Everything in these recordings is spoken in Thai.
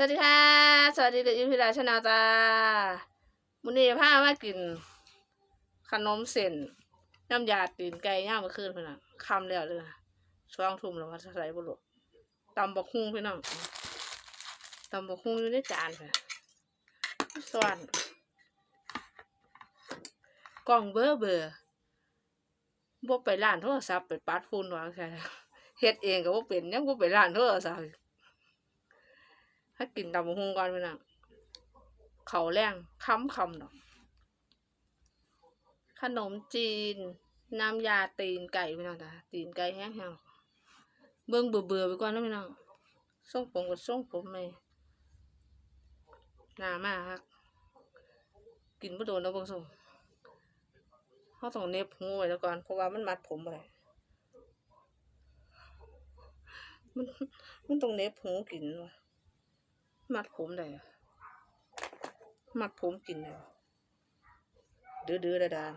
สวัสดีค่ะ สวัสดีเด็กยุพิลาชนาจ้ามุนีพามากิน ขนมเส้นน้ำยาตีนไก่ย่างมื่อคืนพี่น้องคำแล้วเลยช่วงทุ่มแล้วว่าใส่บุรุษตำบักฮุ้งพี่น้องตำบักฮุ้งอยู่ในจานค่ะส่วนกล่องเบอร์เบอร์บ่ไปร้านโทรศัพท์ไปปัดฝุ่นวางใช่เฮ็ดเองก็บ่เป็นยังบ่ไปร้านโทรศัพท์ ถ้ากินตำบักหุ่งก่อนพี่น้องเขาแรงค้ำคำดอก ขนมจีน น้ำยาตีนไก่พี่น้องจ้ะตีนไก่แห้งๆเบิ่งเบื่อเบื่อๆไปก่อนนะพี่น้องส่งผมกับส่งผมเลยหนามากครับกินบ่โดนแล้วเบิ่งส่งเขาต้องเน็บหูไว้แล้วก่อนเพราะว่ามันมัดผมอะไรมันมันต้องเน็บหูกินว่ะ มัดผมได้มัดผมกินได้เดือดเดือดดาน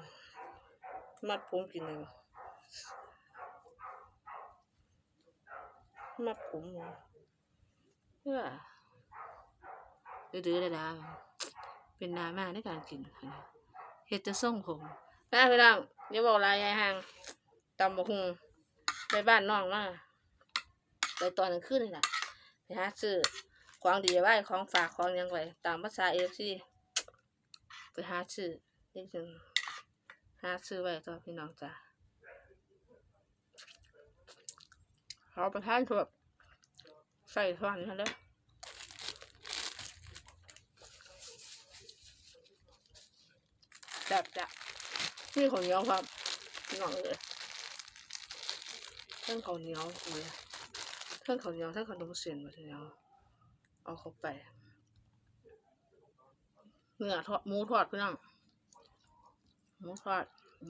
มัดผมกินได้มัดผมเพื่อเดือดเดือดดานเป็นดรามาในการกินเฮ็ดจะส่งผมนะพี่น้องอย่าบอกลายยายห่างตำบกหุงไปบ้านน้องมาไปตอนกลางคืนนี่แหละไปหาซื้อ ของดีไว้ของฝากของยังไว้ตามภาษาเอฟซีไปหาซื้อนี่จึงหาซื้อไว้ต่อพี่น้องจ้ะเขาประทานทั่วใส่ทอนเขาเลยแบบจะนี่ของเหนียวครับพี่น้องเลยเท่งข้าวเหนียวเลยเท่งข้าวเหนียวเท่งขนมเส้นมาทีเดียว เอาเข้าไป เนื้อทอดหมูทอดพี่น้องหมูทอด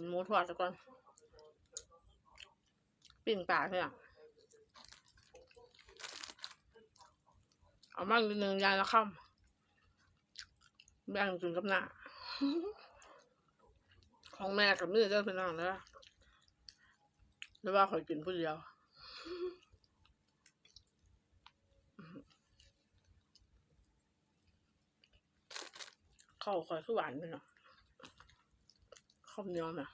หมูทอดแล้วก่อนปิ้งปลาพี่น้องเอามาอีกนิดนึงยายละคำแบ่งกินกับหน้าของแม่กับนี่เจ้าพี่น้องนะหรือว่าคอยกินผู้เดียว ข้าวคอยคือหวานไปหน่อยข้าวเหนียวน่ะ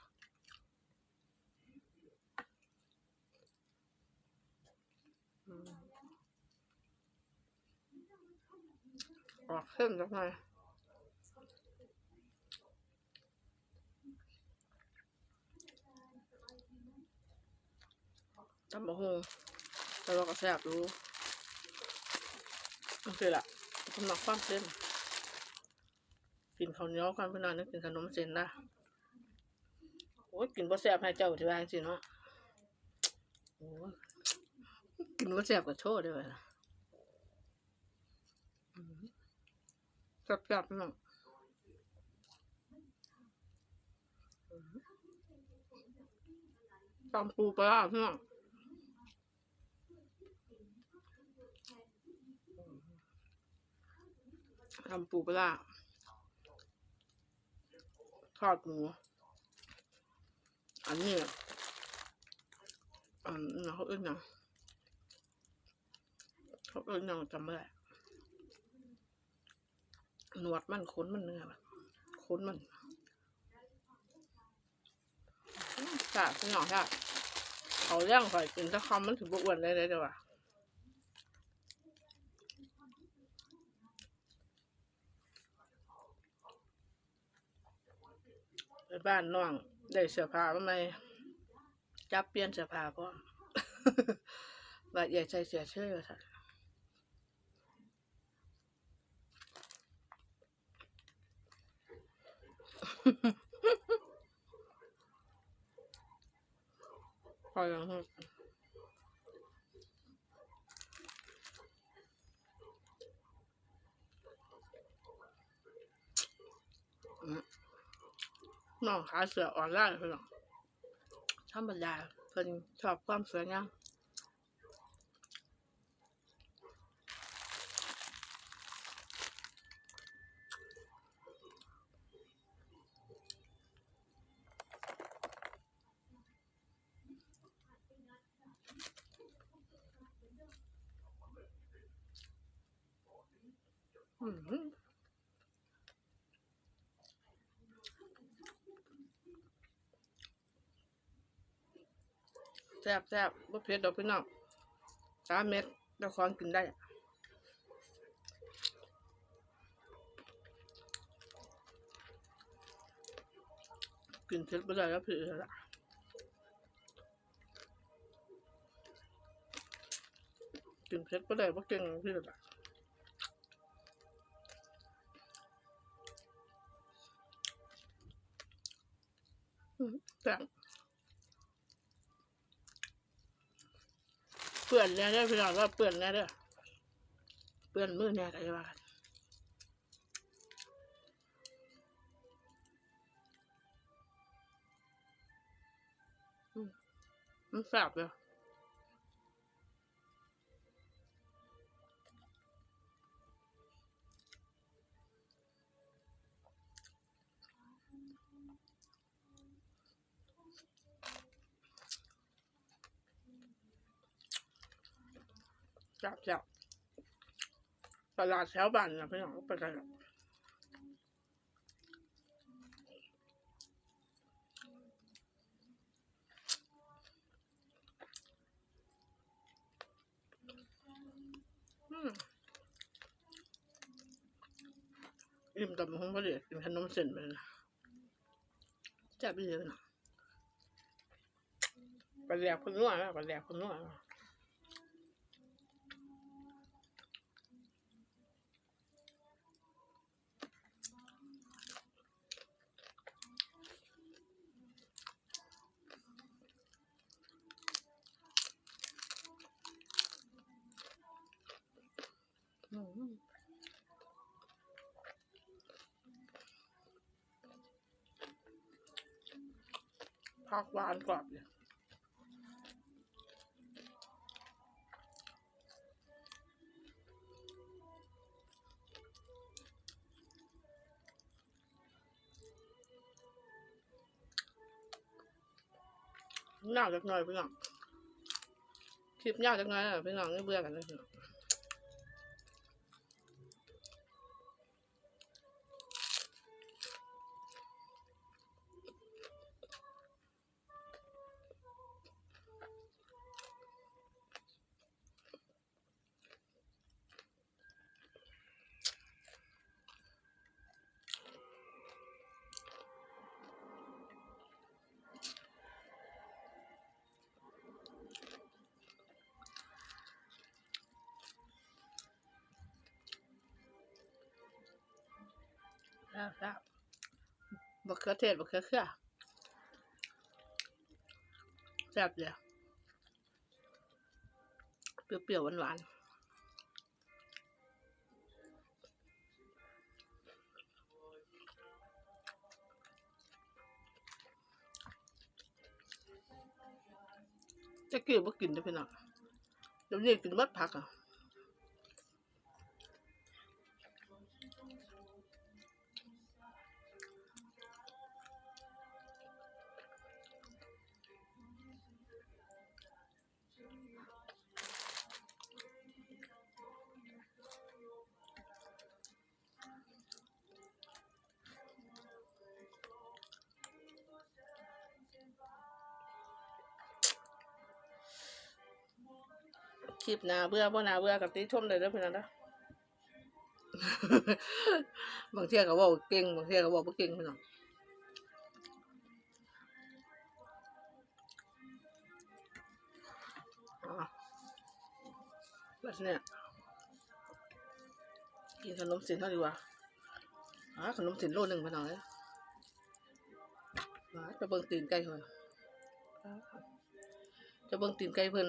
ออกเข้มจังไงตำบะฮงแล้วเราก็แซ่บรู้โอเคละสำหรับความเส้น กินข้าวเหนียวกันเพื่อนนึกกินขนมเส้นนะโอ้ยกินบ่แซ่บให้เจ้าที่ว่าจริงๆเนาะโอ้ยกินบ่แซ่บก็โชว์ได้เลยแซ่บๆเนาะตำปูปลาร้าเนาะตำปูปลา ทอดหมู อันนี้อันนี้เขาเอื้นยังเขาเอื้นยังจำไม่ได้หนวดมันขนมันเนื้อขนมันจ้าพี่น้องจ้าเขาเลี้ยงข่อยกินถ้าคำมันถึงบอ้วนได้เลยเดี๋ยวว่ะ ไปบ้านน้องได้เสื้อผ้ามาไหมจับเปลี่ยนเสื้อผ้าพร้อมว่าอย่าใส่เสื้อเชื่อค่ะพอยังฮึ น้องขายเสือออนไลน์เพื่อนธรรมดาเพิ่นชอบความสวยงามอืม แซ่บแซ่บบ่เผ็ดดอกพี่น้องสามเม็ดเจ้าของกินได้กินเผ็ดไม่ได้แล้วเผ็ดละกินเผ็ดไม่ได้เพราะเก่งพี่ละอืมแซ่บ เปื่อนแน่เด้อพี่น้องว่าเปื่อนแน่เด้อเปื่อนมือแน่กันจะว่ากันอืมมันแสบเลย แซ่บแซ่บตลาดแถวบ้านนะพี่น้องไปกันอิ่มกับห้องพอดีกินขนมเส้นไปนะแซ่บไปเลยนะไปแหลกคนนวดนะไปแหลกคนนวดนะอืมผัก หวานกรอบเลยหนาวจักหน่อยพี่น้องคลิปยาวจักหน่อยนะพี่น้องไม่เบื่อกันเลยพี่น้อง ซ่บแซ่บบักเขือเทศบักเขือเขือแซ่บเลยเปรี้ยวๆหวานๆจะกินบ่กินเด้อพี่น้องเดี๋ยวนี้กินหมดผักอะ ลิปนาเบื่อบ่นาเบื่อกับติชมเลยเด้อเพื่อนนะบางเที่ยก็เว่าเก่งบางเที่ยก็เว่าบ่เก่งเพื่อนน้องอะแบบนี้กินขนมส้นเท่าดีกว่าอ่าขนมส้นโลหนึ่งเพื่อนน้องเลยจะเบิ่งตีนไก่เพิ่นอ่าจะเบิ่งตีนไก่เพิ่น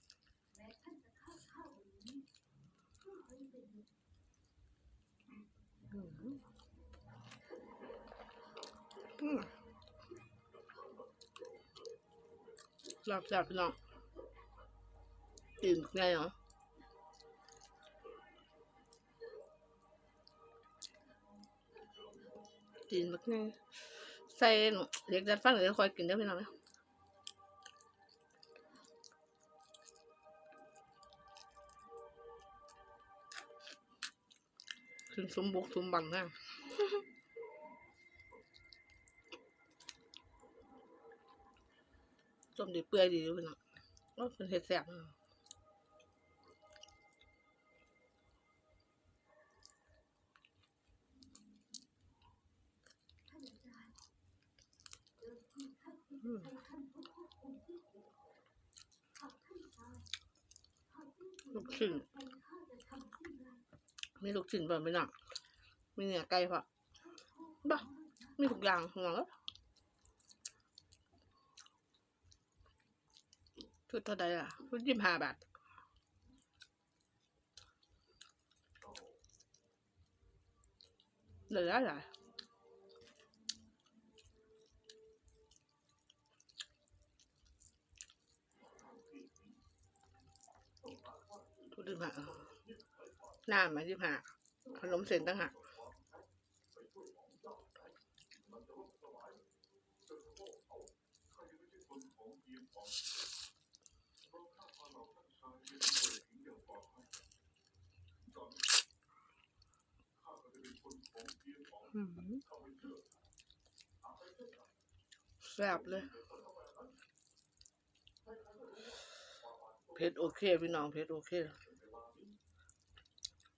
ซ่บแซ่บพี่น้องกินไงเหรอกินแบบไงใส่เด็กจัดฟังเดี๋ยวคอยกินเด้อพี่น้องนะ นสมบุกสมบังนะต้มดีเปื่อยดีอยู่พี่น้องว่าเป็นเห็ดแสบอืมลูกชิ้น มีลูกชิ้นบ่พี่น้องมีเนื้อไก่พอบ่มีทุกอย่างของเราชุดเท่าใดล่ะชุดยี่สิบห้าบาทเหลือหลายทุกยี่สิบห้า น้ำมายี่สิบห้าขนมเส้นตั้งหากอืมแซ่บเลยเผ็ดโอเค พี่น้องเผ็ดโอเค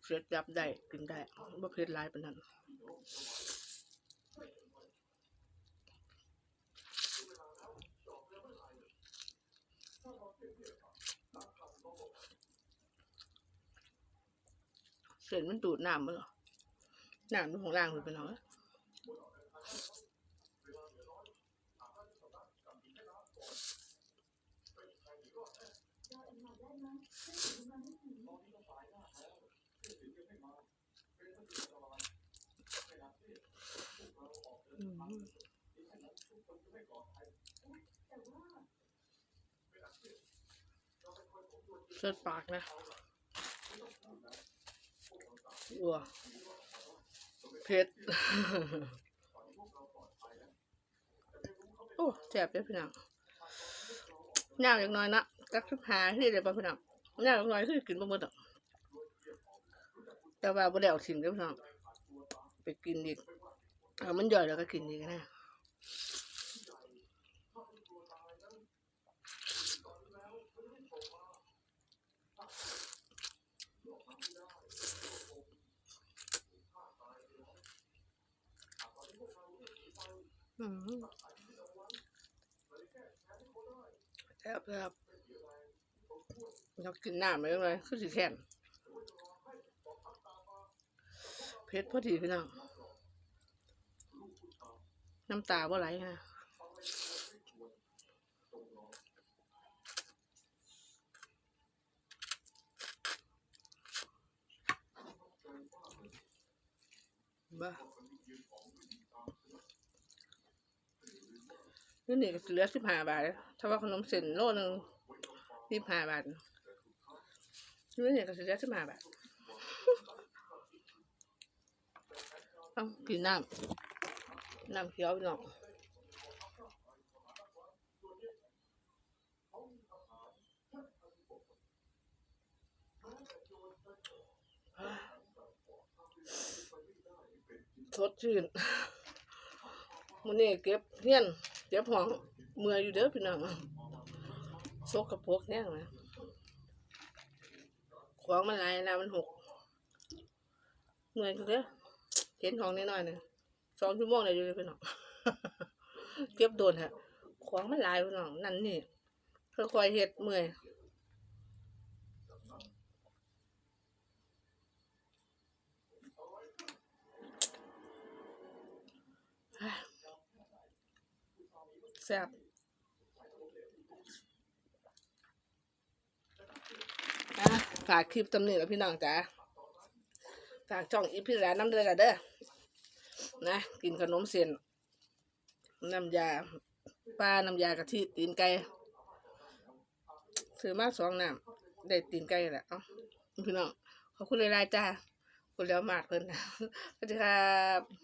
เผ็ดยับได้กินได้บ่เผ็ดลายปานนั้นเส้นมันดูดน้ำมั้งเหรอน้ำมันของล่างหรือเปล่าเอ้อ ส้นปากนะวัวเผ็ดโอ้แสบเลยพี่น้องย่างอย่างน้อยนะกักชิบหาที่เดียวพี่น้องย่างอย่างน้อยคือกินบะหมดอะแต่ว่าบ่ได้เอาทิ้งเด้อพี่น้องไปกินอีกเอามันย่อยแล้วก็กินอีกนะ แซ่บแซ่บอยากกินน้ำเลยเลยคือสิแข็งเผ็ดพอดีพี่น้องน้ำตาบ่ไหลฮะบ้า นี่นี่เหลือสิบห้าบาท ถ้าว่าขนมเส้นโลหนึ่งสิบห้าบาทนี่นี่ก็เหลือสิบห้าบาทต้องกินน้ำน้ำเขียวพี่องสดชื่นมื้อนี้เก็บเฮียน เก็บห้องเมื่อยอยู่เด้อพี่น้องซกกระปรกแน่นะของมันลายแล้วมันหกเมื่อยเด้อเห็นของนิดหน่อยเนี่ยสองชั่วโมงเลยอยู่เลยพี่น้องเก็บโดนฮะของมันลายพี่น้องนั่นนี่ค่อยๆเฮ็ดเมื่อย แซ่บฝากคลิปตำหนิแล้วพี่น้องจ้าฝากช่องอีพี่ร้านน้ำเดือดเด้อนะกินขนมเส้นน้ำยาปลาน้ำยากะทิตีนไก่ซื้อมาสองน้ำได้ตีนไก่แหละเอ้าพี่น้องขอบคุณหลายๆจ้าคุณแล้วมากเพิ่นนะสวัสดีครับ